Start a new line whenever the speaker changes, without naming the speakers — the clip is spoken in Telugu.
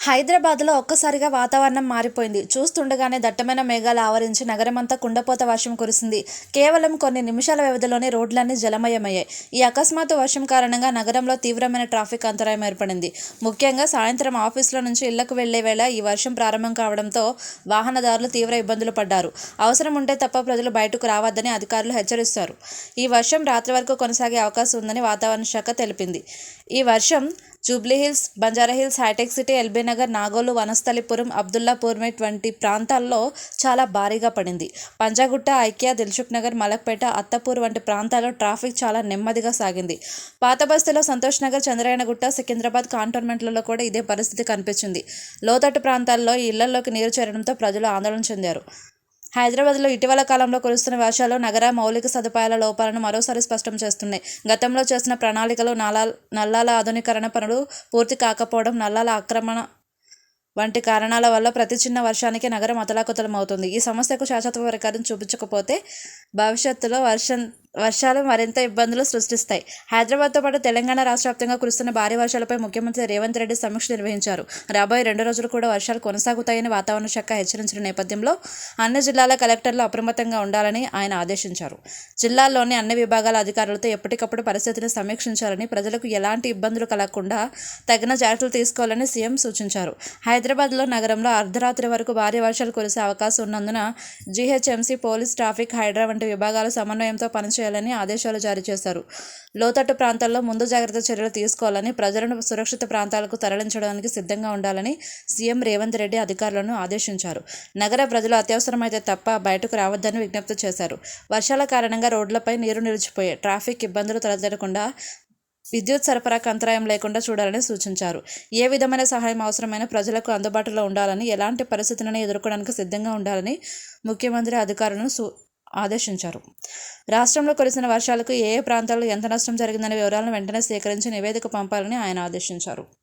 హైదరాబాద్లో ఒక్కసారిగా వాతావరణం మారిపోయింది. చూస్తుండగానే దట్టమైన మేఘాలు ఆవరించి నగరమంతా కుండపోత వర్షం కురిసింది. కేవలం కొన్ని నిమిషాల వ్యవధిలోనే రోడ్లన్నీ జలమయమయ్యాయి. ఈ అకస్మాత్తు వర్షం కారణంగా నగరంలో తీవ్రమైన ట్రాఫిక్ అంతరాయం ఏర్పడింది. ముఖ్యంగా సాయంత్రం ఆఫీసులో నుంచి ఇళ్ళకు వెళ్ళే వేళ ఈ వర్షం ప్రారంభం కావడంతో వాహనదారులు తీవ్ర ఇబ్బందులు పడ్డారు. అవసరం ఉంటే తప్ప ప్రజలు బయటకు రావద్దని అధికారులు హెచ్చరిస్తారు. ఈ వర్షం రాత్రి వరకు కొనసాగే అవకాశం ఉందని వాతావరణ శాఖ తెలిపింది. ఈ వర్షం జూబ్లీహిల్స్ బంజారాహిల్స్ హైటెక్ సిటీ ఎల్బీ నగర్ నాగోలు వనస్థలిపురం అబ్దుల్లాపూర్మెట్ వంటి ప్రాంతాల్లో చాలా భారీగా పడింది. పంజాగుట్ట ఐక్య దిల్సుఖ్ నగర్ మలక్పేట అత్తపూర్ వంటి ప్రాంతాల్లో ట్రాఫిక్ చాలా నెమ్మదిగా సాగింది. పాత బస్తీలో సంతోష్ నగర్ చంద్రాయణగుట్ట సికింద్రాబాద్ కాంటోన్మెంట్లలో కూడా ఇదే పరిస్థితి కనిపించింది. లోతట్టు ప్రాంతాల్లో ఇళ్ళలోకి నీరు చేరడంతో ప్రజలు ఆందోళన చెందారు. హైదరాబాద్లో ఇటీవల కాలంలో కురుస్తున్న వర్షాలు నగర మౌలిక సదుపాయాల లోపాలను మరోసారి స్పష్టం చేస్తున్నాయి. గతంలో చేసిన ప్రణాళికలు నల్లా నల్లాల ఆధునీకరణ పనులు పూర్తి కాకపోవడం నల్లాల ఆక్రమణ వంటి కారణాల వల్ల ప్రతి చిన్న వర్షానికి నగరం అతలాకుతలం అవుతుంది ఈ సమస్యకు శాశ్వత పరికారం చూపించకపోతే భవిష్యత్తులో వర్షం వర్షాలు మరింత ఇబ్బందులు సృష్టిస్తాయి. హైదరాబాద్తో పాటు తెలంగాణ రాష్ట్ర వ్యాప్తంగా కురుస్తున్న భారీ వర్షాలపై ముఖ్యమంత్రి రేవంత్ రెడ్డి సమీక్ష నిర్వహించారు. రాబోయే రెండు రోజులు కూడా వర్షాలు కొనసాగుతాయని వాతావరణ శాఖ హెచ్చరించిన నేపథ్యంలో అన్ని జిల్లాల కలెక్టర్లు అప్రమత్తంగా ఉండాలని ఆయన ఆదేశించారు. జిల్లాల్లోని అన్ని విభాగాల అధికారులతో ఎప్పటికప్పుడు పరిస్థితిని సమీక్షించాలని ప్రజలకు ఎలాంటి ఇబ్బందులు కలగకుండా తగిన జాగ్రత్తలు తీసుకోవాలని సీఎం సూచించారు. హైదరాబాద్లో నగరంలో అర్ధరాత్రి వరకు భారీ వర్షాలు కురిసే అవకాశం ఉన్నందున జీహెచ్ఎంసీ పోలీస్ ట్రాఫిక్ హైడ్రా వంటి విభాగాల సమన్వయంతో చేయాలని ఆదేశాలు జారీ చేశారు. లోతట్టు ప్రాంతాల్లో ముందు జాగ్రత్త చర్యలు తీసుకోవాలని ప్రజలను సురక్షిత ప్రాంతాలకు తరలించడానికి సిద్ధంగా ఉండాలని సీఎం రేవంత్ రెడ్డి అధికారులను ఆదేశించారు. నగర ప్రజలు అత్యవసరమైతే తప్ప బయటకు రావద్దని విజ్ఞప్తి చేశారు. వర్షాల కారణంగా రోడ్లపై నీరు నిలిచిపోయాయి. ట్రాఫిక్ ఇబ్బందులు తలెత్తకుండా విద్యుత్ సరఫరాకు అంతరాయం లేకుండా చూడాలని సూచించారు. ఏ విధమైన సహాయం అవసరమైన ప్రజలకు అందుబాటులో ఉండాలని ఎలాంటి పరిస్థితులను ఎదుర్కోవడానికి సిద్ధంగా ఉండాలని ముఖ్యమంత్రి అధికారులను సూ ఆదేశించారు. రాష్ట్రంలో కురిసిన వర్షాలకు ఏ ఏ ప్రాంతాల్లో ఎంత నష్టం జరిగిందనే వివరాలను వెంటనే సేకరించి నివేదిక పంపాలని ఆయన ఆదేశించారు.